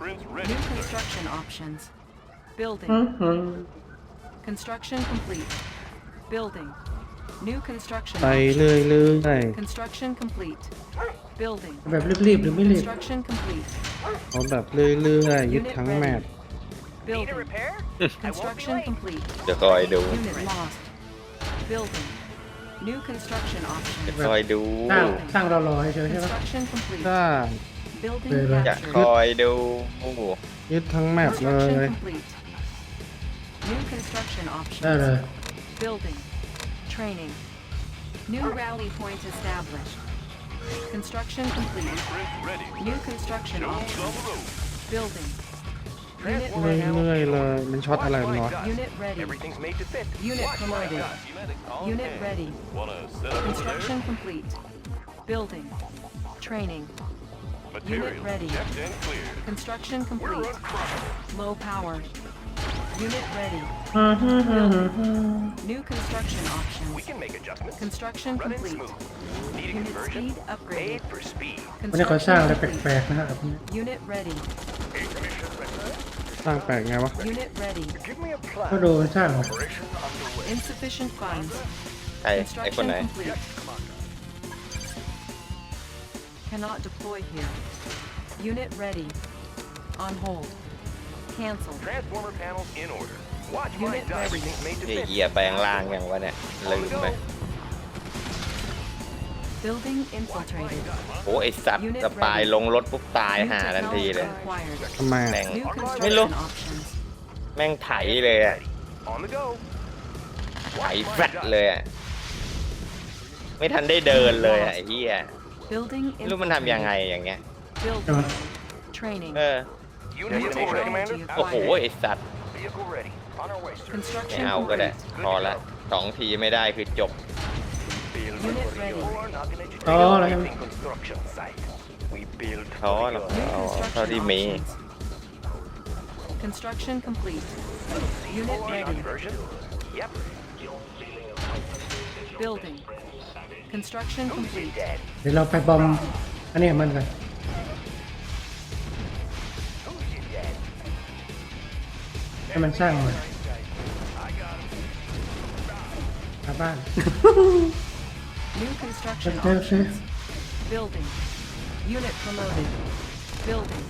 New construction options. Building. Construction complete. Building. New construction. ไปเรื่อยเรื่อย Construction complete. Building. แบบรีบๆหรือไม่รีบ Construction complete. เอาแบบเรื่อยเรื่อยยึดทั้งแมป Need a Building. repair? I won't be Construction late. complete. เดี๋ยวคอยดู Unit lost. Building. New construction เดี๋ยว options. คอยดูสร้างสร้างรอรอเฉยๆใช่ปะ Construction complete. ถ้า Building Building. Training. New rally point established. Construction complete. New construction Building. Unit ready. Unit ready. Unit ready. Construction complete. Building. Training. Unit ready. and Construction complete. Low power. Unit ready. New construction options. We can make adjustments. Construction complete. Need a conversion? Speed upgrade. for speed. วันนี้เขาสร้างอะไรแปลกๆนะครับ Unit ready. Unit ready. Give me plan. Operation underway. Insufficient funds. Construction complete. Cannot deploy here. Unit ready. On hold. Cancel. Transformer panels in order. Watch my d i t e v e r y t h i n g made to fit. เกียร์แปลงร่างยังวะเนี่ยลืมไป Building infiltrated. โอ้ไอสัตว์สปายลงรถปุ๊บตายหาทันทีเลยทำไมแม่งไม่รู้ แม่งไถเลยไถ w แฟลตเลยอะไม่ทันได้เดินเลยไอ้เหี้ยรู้มันทำยังไงอย่างเงี้ยเออโอ้โหไอสัตว์ไม่เอาก็ได้พอละสองทีไม่ได้คือจบท้ออะไรท้อเยรอเท่าที่มีบิลดิ้ง Construction complete. เดี๋ยวเราไปบอมอันนี้มันก่อนให้มันสร้างมาทาบ้าน New เซ็ construction นเตอร์ซื้อ options. Building. Unit promoted. Building.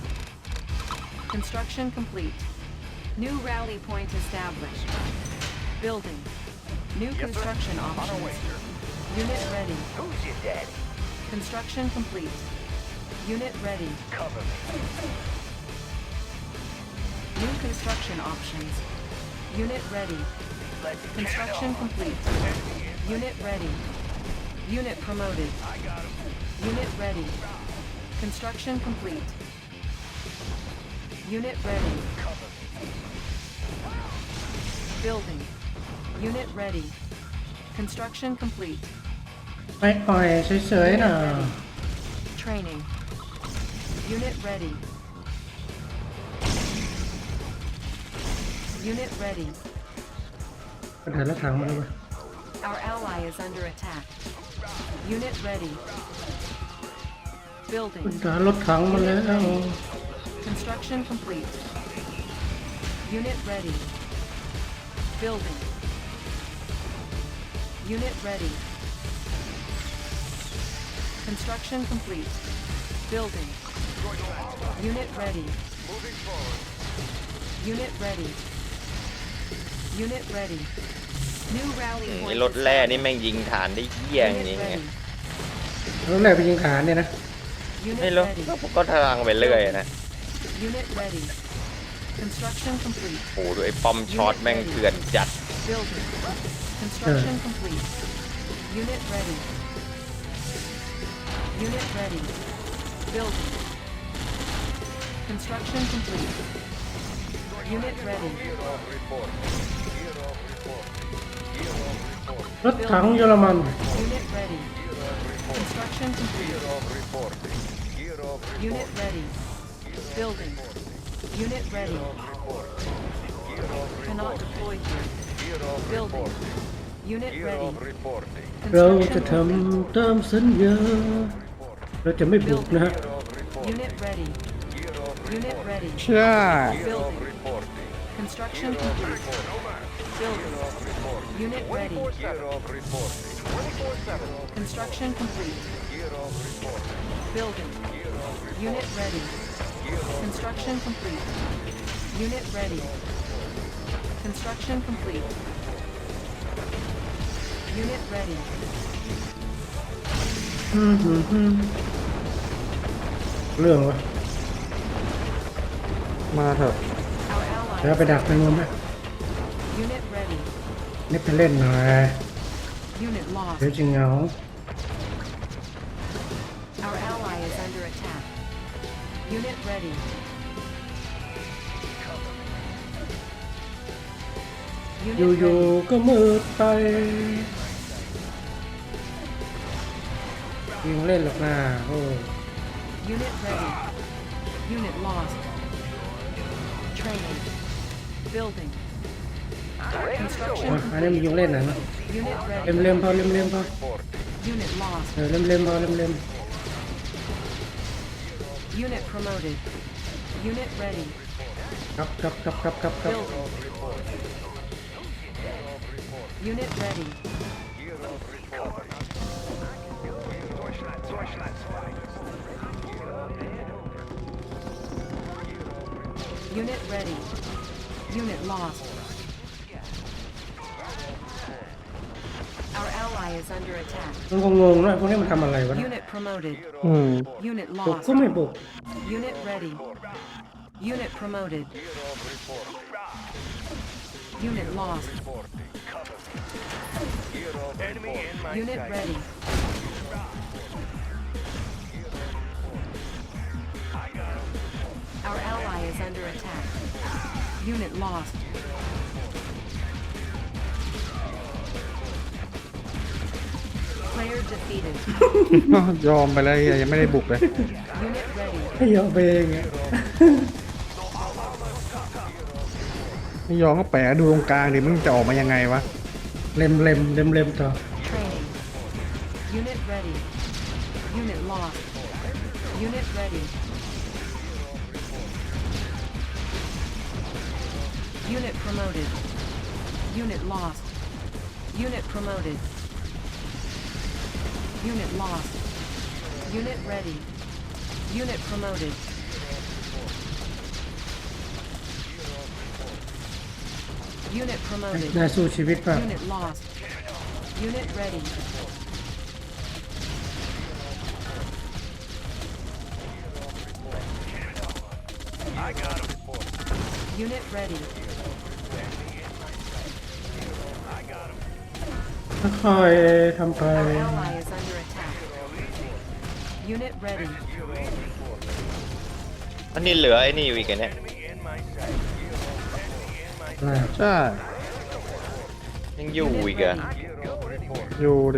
Construction complete. New rally point established. Building. New construction options. Unit ready. Who's your daddy? Construction complete. Unit ready. Cover me. New construction options. Unit ready. Let's construction complete. Unit ready. Unit promoted. I got him. Unit ready. Construction complete. Unit ready. Cover me. Building. Unit ready. Construction complete. ไม่อ่อยเฉยๆนะ Training. Unit ready. Unit ready. ปัญหาละถังมาแล้วปะ Our ally is under attack. Unit ready. ปัญ Building. หารถถังมาแล้ว Construction complete. Unit ready. Building. Unit ready. Construction complete. Building. Unit ready. Moving forward. Unit ready. Unit ready. New rally point. รถแร่นี่แม่งยิงฐานได้เยี่ยง u n i จริงไงรถแร่ไปยิงฐานเนี่ยนะไม่รู้ก็ทางไปเรื่อยนะโอ้โหดูไอ้ป้อมช็อตแม่งเถื่อนจัด Unit ready. Unit ready. Building. Construction complete. Unit ready. Building. รถถังเยอรมัน Unit ready. Construction complete. Unit ready. Building. Unit ready. Cannot deploy here. Building. Unit ready. เราจะ Construction ทำตามสัญญาเราจะไม่บุกนะฮะ Unit ready. Unit ready. เชื่อ Construction complete. Unit ready. Construction complete. Building. Unit ready. Construction complete. Unit ready. Construction complete. Unit ready. เรื่องวะมาเถอะแล้วไปดักไปรวมไหมนี่ไปเล่นหน่อย เดี๋ยวจริงเหงาอยู่ๆก็มืดไปยิงเล่นหรอกนะโอ้อันนี้มียุงเล่นหนมั้งเล่มเริ่มพอเล่มเริ่มพอเล่มเล่มพอเล่มเล่มครับครับครับครับครับครับ Unit ready. Unit lost. Our ally is under attack. Unit promoted. Unit lost. Unit ready. Unit promoted. Unit lost. Unit ready. Our ally is under attack. Unit lost. ยอมไปเลยยังไม่ได้บุกเลยไม่ยอมเองไม่ยอมก็แปะดูตรงกลางดิมึงจะออกมายังไงวะ เล็มเล็มเล็มเล็มเถอะ Unit promoted. Unit lost. Unit promoted. Unit lost. Unit ready. Unit promoted. Unit promoted. Unit lost. Unit ready. I got Unit ready. ค่อยทำไปอันนี้เหลือไอ้นี่อยู่อีกเนี่ยใช่ยังอยู่อีกอะอยู่เล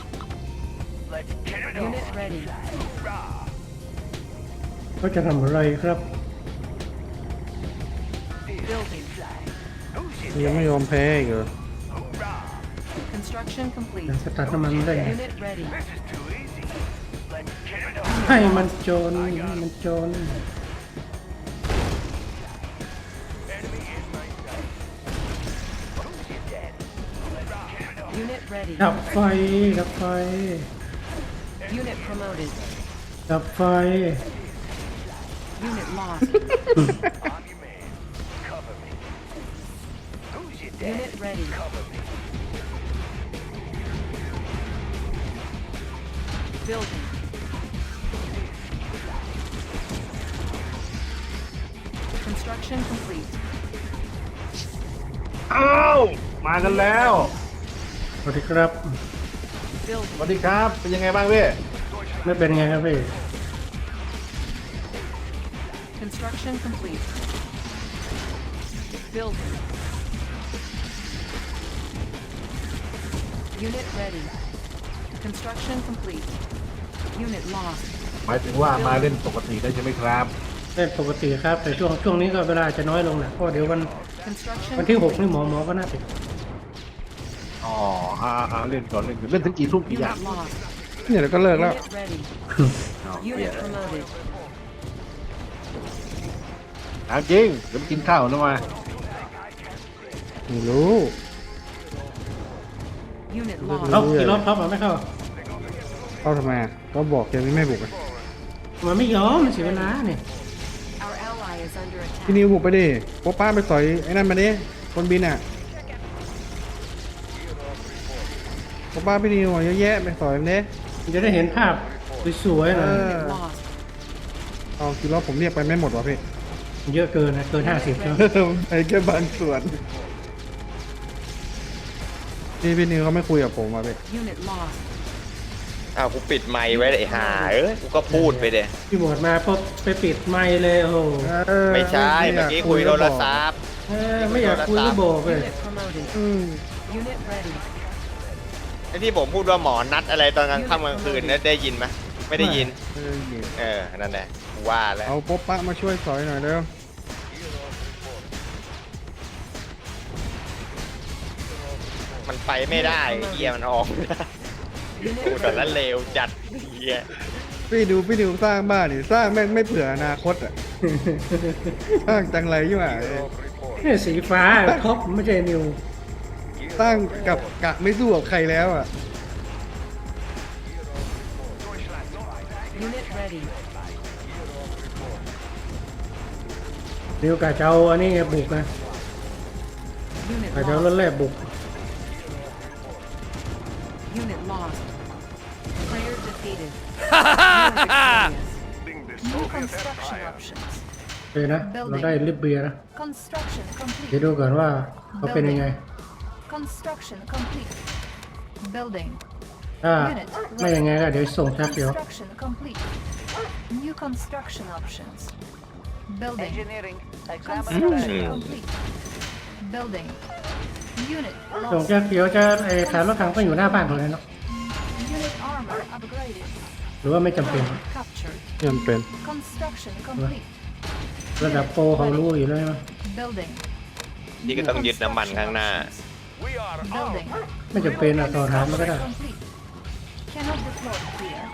ก็จะทำอะไรครับยังไม่ยอมแพ้อีกเหรอ c o จะตัดน้ำมันได้ ให้มันจน มันจรดับไฟดับไฟ Unit promoted. ดับไฟ Unit lost. Unit ready. Cover me. Building. Construction complete. อ้าวมากันแล้ว สวัสดีครับสวัสดีครับ เป็นยังไงบ้างพี่ ไม่เป็นไงครับพี่ Construction complete. Building. Unit ready. Construction complete. Unit lost. หมายถึงว่ามาเล่นปกติได้ใช่ไหมครับ เล่นปกติครับแต่ช่วงช่วงนี้ก็เวลาจะน้อยลงนะเพราะเดี๋ยววันวันที่หกนี่หมอหมอก็น่าติดอ๋อ่า่าเล่นก่อนเล่นก่อนเล่นถึงกี่ทุ่มกี่ยามเนี่ยเดี๋ยวก็เลิกแล้วหถามจริงเดี๋ยวกินข้าวแล้วมาไม่รู้ Unit l o ร t เข้าจรอบปเหรอไม่เข้าเข้าทำไมก็บอกเกมนไม่บุกมันไม่ยอมมันเสียเวลาเนี่ยที่นิ่วบุกไปดิโป๊ป้าไปสอยไอ้นั่นมาดิคนบินอ่ะกลับ้านไ่ดีหน่อยเยอะแยะไปสอยเนี้ยจะได้เห็นภาพสวยๆหน่อยเอาคิดร่าผมเรียกไปไม่หมดวะพี่ เยอะเกินนะเกินห้าสิบแล้วไอ้แค่บางส่วนนี่พี่นิวเขาไม่คุยกับผมมาเล่ u อ้าวกูปิดไมค์ไว้เลยหาเอ้ยกูก็พูดไปเด้พี่บหมดมาปุ๊บไปปิดไมค์เลยโอ้โหไม่ใช่เมื่อกี้คุยโทรศัพท์ไม่อยากคุยก็บอกเลย u n i ไอ้ที่ผมพูดว่าหมอนัดอะไรตอนกลางค่ำกลางคืนเนี่ยได้ยินไหมไม่ได้ยิน เออนั่นแหละว่าแล้วเอาป๊อปปะมาช่วยสอยหน่อยเร็วมันไปไม่ได้อเกียมันออกไม่ได้กูแต่ละเลวจัดเฮียพี่ดูพี่ดูสร้างบ้านนี่สร้างแม่งไม่เผื่ออนาคตอ่ะสร้างจังไรยู่อ่ะเนี่ยสีฟ้าท็อปไม่ใช่นิวตั้งกับกะ ไม่สู้กับใครแล้วอ่ะเดี๋ยวกะเจ้าอันนี้ไงบุกนะกะเจ้าเล่นแรกบุกเลยนะ เราได้ริบเบียนะ เดี๋ยวดูก่อนว่าเขาเป็นยังไง Construction complete. Building. อ่า Unit ไม่อย่างไงก็เดี๋ยวส่งแท็บเดียว Construction complete. New construction options. Building. Engineering. Examiner ready. Construction complete. Building. Unit ส่ง lost. แท็บเดียวจะไอ้แผนรถถังก็อยู่หน้าบ้านผมเลยเนาะ Unit armor upgraded. หรือว่าไม่จำเป็น Target captured. จำเป็น Construction complete. ระดับโปรเขารู้อยู่แล้วใช่ไหม Building. นี่ก็ต้องยึดน้ำมันข้างหน้า Construction options. Building. ไม่จำเป็นอะต่อน้ำมันก็ได้ Complete. Cannot deploy here.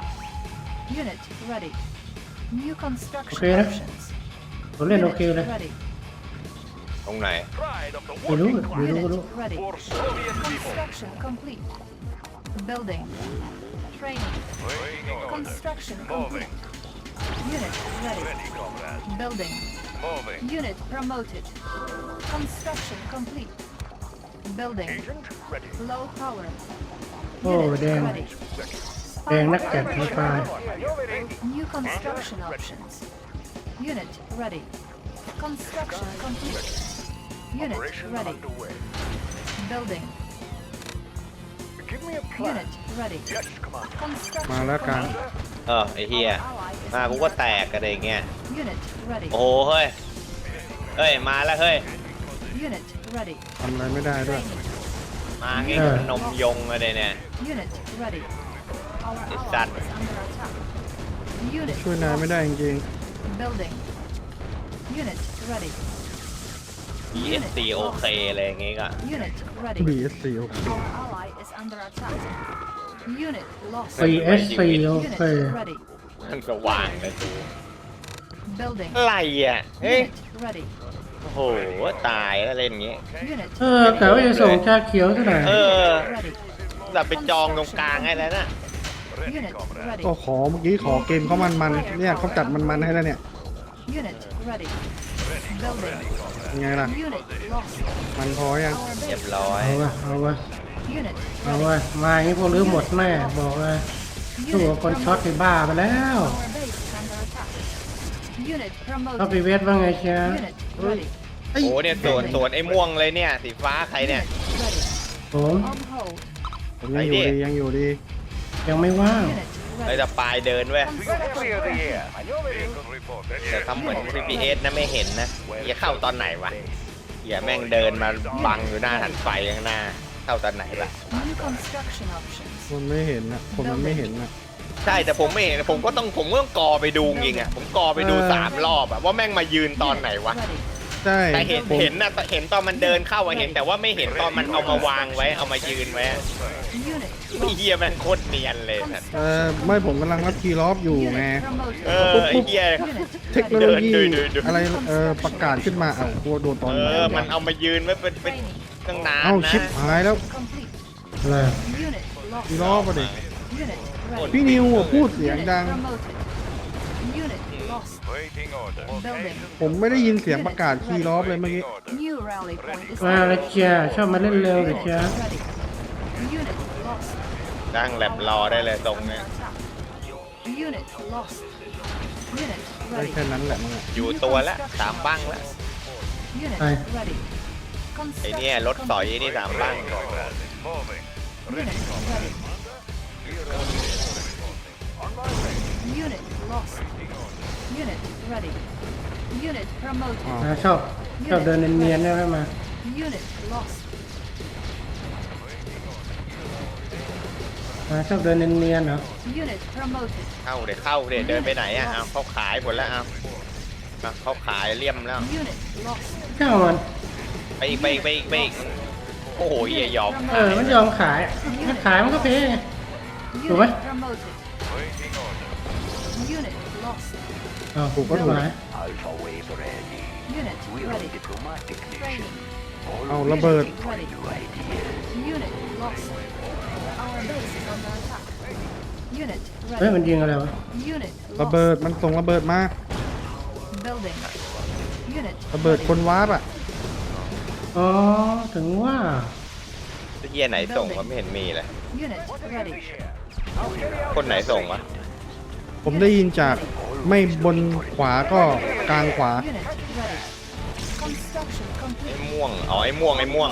Unit ready. New construction Okay, huh? options. ผมเล่นโอ Unit เคเลย ready. ตรงไหนไม่รู้ไม่รู้ไม่รู้ Unit ready. Construction complete. Building. Training. Construction complete. Unit ready. Building. Unit promoted. Construction complete. Building. Low power. Oh, Unit ready. New construction options. Unit ready. Construction complete. Unit ready. Building. Unit ready. เออไอ้เฮีย Unit ready. ทำอะไรไม่ได้ด้วย มาไงนมยงอะไรเนี่ยติดจัดช่วยนายไม่ได้จริงบีเอสซีโอเคอะไรอย่างเงี้ยก็บีเอสซีโอเคบีเอสซีโอเคมันสว่างเลยตัไรอ่ะเฮ้โอ้โหตายแล้วเล่นอย่างนี้เออแต่ว่าจะส่งชาเขียวซะหน่อเออแบบไปจองตรงกลางให้แล้วนะก็ขอเมื่อกี้ขอเกมเขามันมันๆเนี่ยเขาจัดมันมันๆให้แล้วเนี่ย ยังไงล่ะ มันพอยังเรียบร้อย เอาวะเอาวะเอาไวะมาอย่างนี้พวกรื้อหมดแม่บอกเลยสู้กับคนช็อตไปบ้าไปแล้วเขาไปเวทว่าไงเชียวอ้โอ้เนี่ยสวนสวนไอ้ม่วงเลยเนี่ย สีฟ้าใครเนี่ยโอ้ยังอยู่ดียังอยู่ดียังไม่ว่างเลยจะปลายเดินเว้ยแต่ทำเหมือน GPS นะไม่เห็นนะอย่าเข้าตอนไหนวะอย่าแม่งเดินมาบังอยู่หน้าหันไฟข้างหน้า เข้าตอนไหนล่ะคนไม่เห็นนะคนมันไม่เห็นนะใช่แต่ผมไม่เห็นผมก็ต้องผมก็ต้องกอไปดูจริงอ่ะผมกอไปดูสามรอบอะว่าแม่งมายืนตอนไหนวะใช่แต่เห็นเห็นนะแต่เห็นตอนมันเดินเข้าอะเห็น แต่ว่าไม่เห็นตอนมันเอามาวางไว้ เอามายืนไว้ไอ้เฮียแม่งโคตรเนียนเลยนะเออไม่ผมกำลังรับคีรลอบอยู่ไงเออไอ้เฮียเทคโนโลยีเดินดอะไรเออประกาศขึ้นมาอ่ะกลัวโดนตอนเออมันเอามายืนไว้เป็นเป็นตั้งนานเอ้าชิปนะหายแล้วอะไรคีรลอกมาดิพี่นิวพูดเสียงดัง ผมไม่ได้ยินเสียงประกาศคีย์ลอฟเลยเมื่อกี้ n ้มาแล้วเชียชอบมาเล่นเร็วเดยเชียดังแลบรอได้เลยตรงเนี้ยได้แค่นั้นแหละอยู่ตัวละสามบังละไอ้เนี่ย รถต่อยนี่สามบังก่อน Unit lost. Unit ready. Unit promoted. ชอบชอบเดินเนียนๆได้ไหมมา Unit lost. มาชอบเดินเนียนๆเหรอ Unit promoted. เข้าเดี๋ยวเข้าเดี๋ยวเดินไปไหนอ่ะเอาเขาขายหมดแล้วเอาเเขาขายเลี่ยมแล้ว Unit lost. เจ้ามันไปไปไปไปโอ้โหเหี้ยยอมเออมันยอมขายมันขายมันก็เพ้ถูกไหมเออถูกก็ถูกนะเอาระเบิดเฮ้ยมันยิงอะไรวะระเบิดมันส่งระเบิดมา ระเบิดคนวาร์ปอ่ะ อ๋อ ถึงว่าเยียไหนส่งก็ไม่เห็นมีเลยคนไหนส่งวะ ผมได้ยินจากไม่บนขวาก็กลางขวาไอ้ม่วงเอาไอ้ม่วงไอ้ม่วง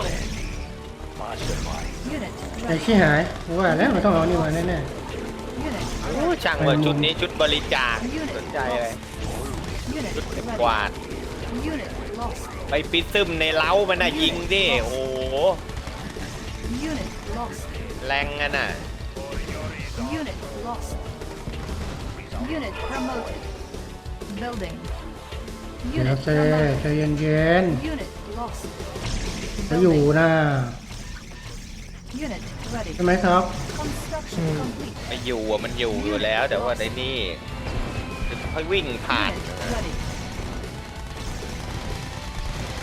ไอ้ขี้หายว่าแล้วมันต้องเอานี่มาแน่แน่โอ้ช่างเปิดชุดนี้ชุดบริจาคสนใจเลยชุดเก็บกวาดไปปิดซึมในเล้ามันน่ะยิงดิโอ้โหแรงอ่ะน่ะ lost. Unit promoted. Building. เดี๋ยว Unit เซ่ promoted. ใจเย็น Unit lost. ๆเขาอยู่ Building. นะ Unit ready. ใช่ไหมครับ Construction complete. ไออยู่อะมันอยู่อยู่แล้ว แต่ว่าในนี่ค่อยวิ่งผ่าน Unit ready.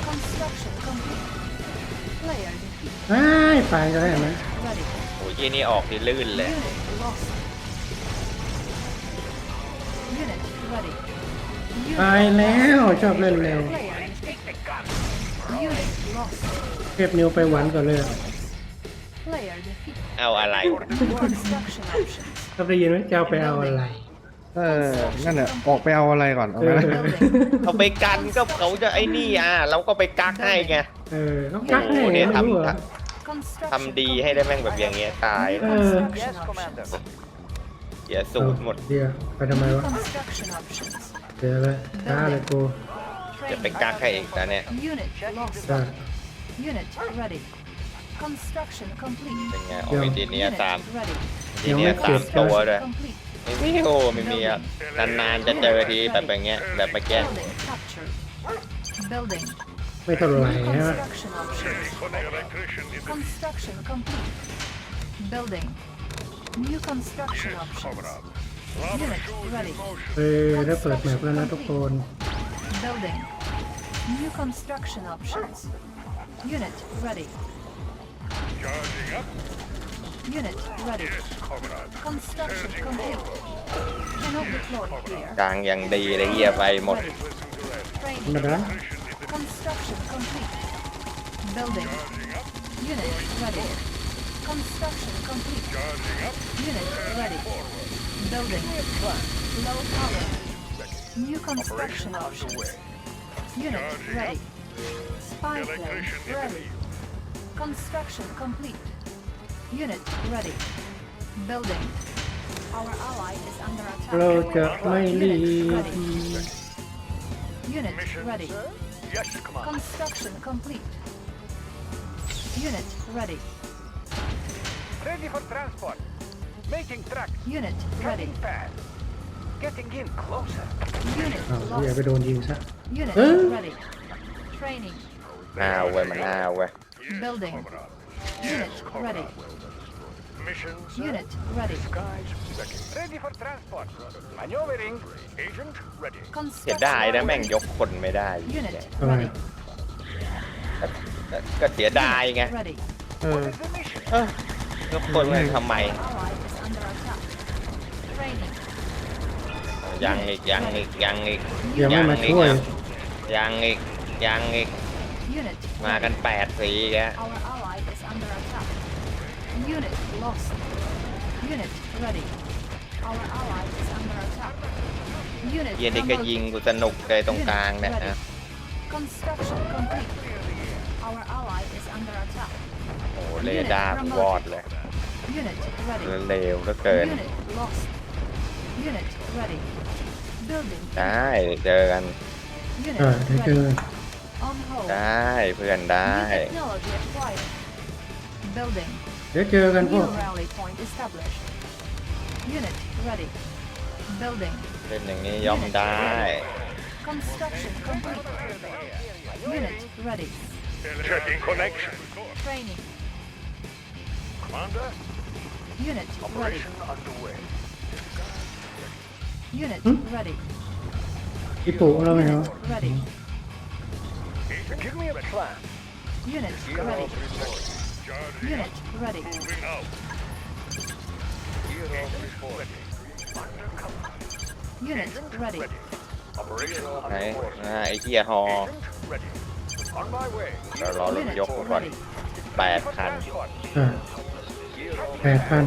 Construction complete. Player defeat ไอ้ายไปจะได้ไหม ready. โอ้ยเหี้ยนี่ออกนี่ลื่นเลย Unit lost. ตายแล้วชอบเล่นเร็วเก็บนิวไปหวันก่อนเลยเอาอะไรก็ได้ยินไหมจ้าไปเอาอะไร เออนั่นแหละออกไปเอาอะไรก่อนเอาไปเอาไปกันก็เขาจะไอ้นี่อ่ะ เราก็ไปกักให้ไงเอออกักให้เนี่ยทำทำดีให้ได้แม่งแบบอย่างเงี้ย ตายเสียสูดหมดเดี๋ยวไปทำไมวะเดี๋ยวไปฆ่าเลยกูจะไปฆ่าใครอีกตาเนี่ยจ้าเป็นไงโอ้ยดีเนียสามดีเนียสามตัวเลยไม่มีโอ้ไม่มีอ่ะนานๆจะเจอทีแบบแบบเงี้ยแบบมาแก้ไม่ทำอะไรนะคร New construction options. เฮ้ย Unit ready. เออได้เปิดแมปแล้วนะทุกคน Building. New construction options. Unit ready. Charging up. Unit ready. Yes, Construction Charging complete. forward. Cannot deploy here. กลางอย่างดีเลยเฮียไปหมด Ready. Training. Construction complete. Building. Unit ready. Construction complete. Charging up. Unit ready. Forward. Building. Plan. Low power. Ready. New construction options. Unit Charging ready. Up. Spy plane ready. Construction complete. Unit ready. Building. Our ally is under attack. Broke up my lead. Unit Mission, ready. Sir? Yes, Construction complete. Unit ready. Ready for transport. Making tracks. Unit ready. Getting in closer. Unit อ้าวเดี๋ยว lost. ไปโดนยิงซะ Unit Huh? ready. Training. อ้าวเว้ยมันอ้าวเว้ย Building. Unit ready. Missions. Unit ready. Ready for transport. Maneuvering. agent ready. เสีย Construction Unit ready. Ready. ทุกคนเลยทำไมยังอีกยังอีกยังอีกยังอีกยังอีกยังอีกมากันแปดสีแกยันนี้ก็ยิงกูสนุกเลยตรงกลางเนี่ยนะโอ้เลดาบวอดเลย Unit ready. เร็วเหลือเกิน Unit lost. Unit ready. Building. ได้เจอกัน Unit เออได้เจ ready. อ On hold. ได้เพื่อนได้ New technology acquired. Building. เดี๋ยวเจอกันพ New วก rally point established. Unit ready. Building. เล่นอย่างนี้ย่อมได้ Construction complete. Unit ready. Checking connection. Training. Commander, Unit Operation ready. underway. Unit hmm? ready. இப்போ உணவு ready. Give me a plan. Unit ready. Unit ready. Moving out. Unit ready. Operation underway. ไอ้เหี้ยฮอ On my way. เรารอรถยกก่อนแปดคันแปดพัน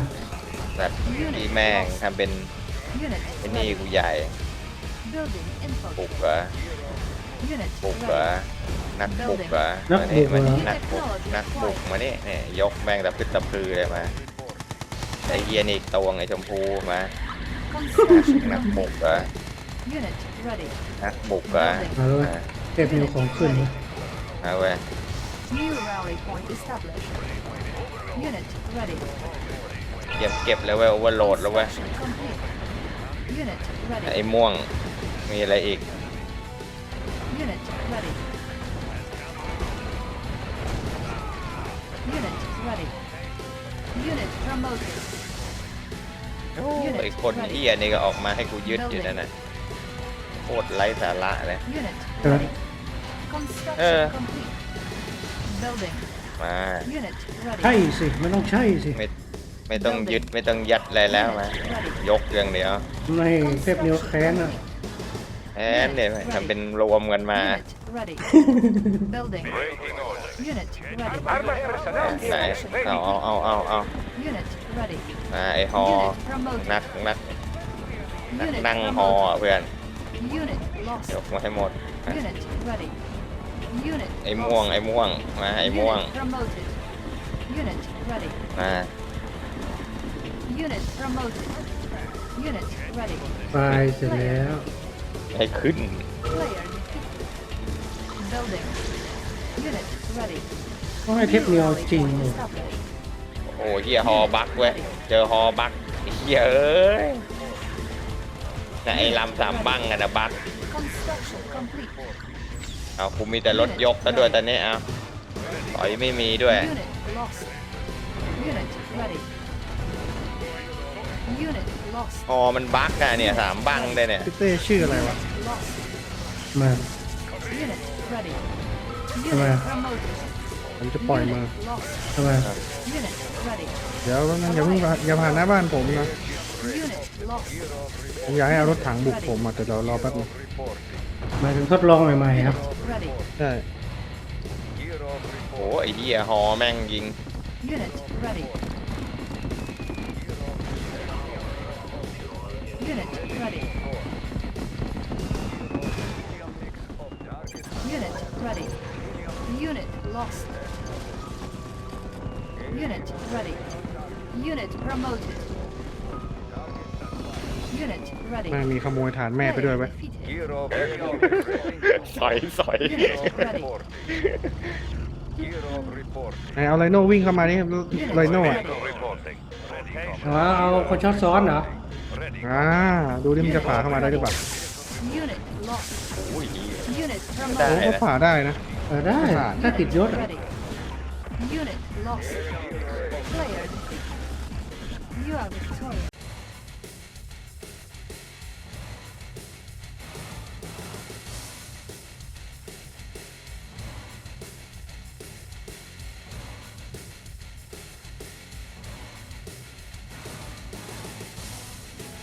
แบบดีแม่งทำเป็นไอ้นี่กูใหญ่ปุกเหรอปุกเหรอนักปุกเหรอมานีกมานี่นักปุกนักปุกมาเนี่เนี่ยยกแม่งตะพึดตะพือเลยมาไอ้เยียนี่ตวงไอ้ชมพูมานักปุกเหรอนักปุกเหรอมาเลยเก็บมีของขึ้นเอาไว้เก็บเก็บแล้วเว้ยโอเวอร์โหลดแล้วเว้ยไอ้ม่วงมีอะไรอีกไอ้คนเฮียนี่ก็ออกมาให้กูยึดอยู่นั่นน่ะโคตรไร้สาระเลยเออมาใช่สิไม่ต้องใช่สิไม่ต้องยึดไม่ต้องยัดอะไรแล้วมายกเรื่องเดียวไม่เสพนิ้วแค้นอ่ะแค้นเนี่ยทำเป็นรวมกันมาไหนเอาเอาเอาเอาเอาไอฮอนักนักนั่งหอเพื่อนยกมาให้หมดไอ้ม่วงไอ้ม่วงมาไอ้ม่วงมาไปเสร็จแล้วไปขึ้นก็ให้เทปเมียวจริงโอ้ยเฮียฮอบักเว้ยเจอฮอบักเยอะแไอ้ลำสามบังอะนะบักเอาคุณมีแต่รถยกซะด้วยตอนนี้เอาต่อยไม่มีด้วย Unit lost. อ๋อมันบั๊กอะเนี่ยสามบังได้เนี่ยพี่เต้ชื่ออะไรวะมาทำไมผมจะปล่อยมาทำไมเดี๋ยวนั่นอย่าเพิ่งอย่าผ่านหน้าบ้านผมนะผมอยากให้เอารถถังบุกผมอ่ะแต่เดี๋ยวรอแป๊บนึงหมายถึงทดลองใหม่ๆครับใช่โอ้ไอ้เหี้ยหอแม่งยิง Unit ready. r e a ม่มีขโมยฐานแม่ไปด้วยไหมสอยสอยไหนเอาไรโน่วิ่งเข้ามานี่ไรโน่อะเอาคนชอบซ้อนเหรออ่า ดูดิมันจะฝ่าเข้ามาได้หรือเปล่าอ้ยเีโอ้เลยก็ผ่าได้นะเออได้ ถ้าติดยศอ่ะ